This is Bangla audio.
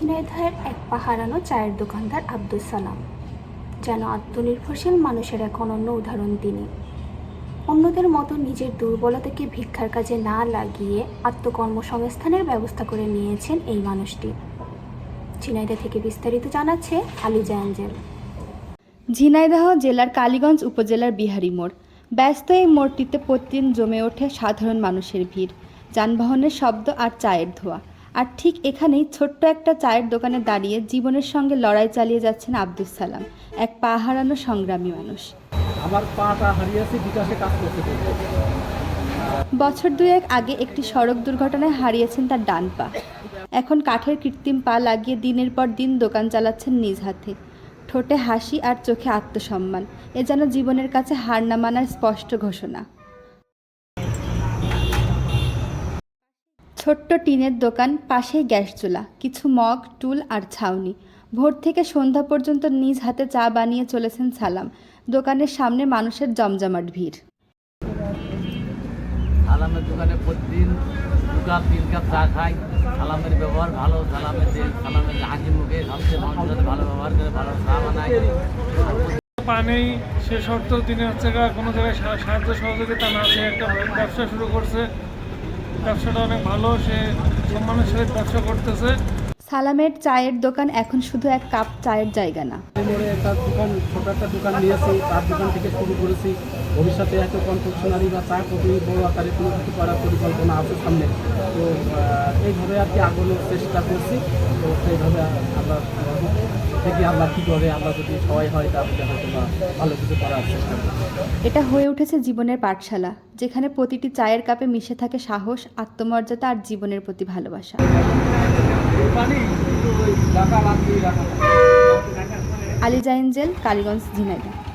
ঝিনাইদহের এক পাহারানো চায়ের দোকানদার আব্দুল সালাম, যেন আত্মনির্ভরশীল মানুষের এক অনন্য উদাহরণ তিনি। অন্যদের মতো নিজের দুর্বলতাকে ভিক্ষার কাজে না লাগিয়ে আত্মকর্মসংস্থানের ব্যবস্থা করে নিয়েছেন এই মানুষটি। ঝিনাইদহ থেকে বিস্তারিত জানাচ্ছে আলিজা অ্যাঞ্জেল। ঝিনাইদহ জেলার কালীগঞ্জ উপজেলার বিহারি মোড়। ব্যস্ত এই মোড়টিতে প্রতিদিন জমে ওঠে সাধারণ মানুষের ভিড়, যানবাহনের শব্দ আর চায়ের ধোয়া। আর ঠিক এখানেই ছোট্ট একটা চায়ের দোকানে দাঁড়িয়ে জীবনের সঙ্গে লড়াই চালিয়ে যাচ্ছেন আব্দুল সালাম এক পা হারানো সংগ্রামী মানুষ। আমার পাটা হারিয়েছে বিকাশে কাজ করতে বছর দুয়েক আগে একটি সড়ক দুর্ঘটনায় হারিয়েছেন তার ডান পা। এখন কাঠের কৃত্রিম পা লাগিয়ে দিনের পর দিন দোকান চালাচ্ছেন নিজ হাতে। ঠোঁটে হাসি আর চোখে আত্মসম্মান এ যেন জীবনের কাছে হার না মানার স্পষ্ট ঘোষণা। ছোট্ট টিনের দোকান পাশেই গ্যাস চুলা কিছু মগ টুল আর ছাউনি। ভোর থেকে সন্ধ্যা পর্যন্ত নিজ হাতে চা বানিয়ে চলেছেন সালাম। দোকানের সামনে মানুষের জমজমাট ভিড়। সালামের দোকানে প্রতিদিন দু কাপ তিন কাপ চা খাই। সালামের ব্যবহার ভালো সালামের সালামের হাসি মুখে সবচেয়ে মানুষের সাথে ভালো ব্যবহার করে ভালো চা বানায় পানেই সে শর্ত তিনি হচ্ছে কোনো জায়গায় সাহায্য সহযোগিতা না সে একটা ব্যবসা শুরু করছে। ব্যবসাটা অনেক ভালো সে সম্মানের সহিত ব্যবসা করতেছে। সালামের চায়ের দোকান এখন শুধু এক কাপ চায়ের জায়গা না। দোকান ছোট একটা দোকান নিয়েছি তার দোকান থেকে শুরু করেছি। ভবিষ্যতে একটা কনফেকশনারি বা চা কফি বড় আকারে কোনো কিছু করার পরিকল্পনা আছে সামনে। তো এইভাবে আর কি আগানোর চেষ্টা করছি। তো সেইভাবে আমরা দেখি আল্লাহ কী করে আল্লাহ যদি সবাই হয় তাহলে হয়তো ভালো কিছু করার চেষ্টা এটা হয়ে উঠেছে জীবনের পাঠশালা। যেখানে প্রতিটি চায়ের কাপে মিশে থাকে সাহস, আত্মমর্যাদা আর জীবনের প্রতি ভালোবাসা। আলিজা এঞ্জেল, কালীগঞ্জ, ঝিনাইদহ।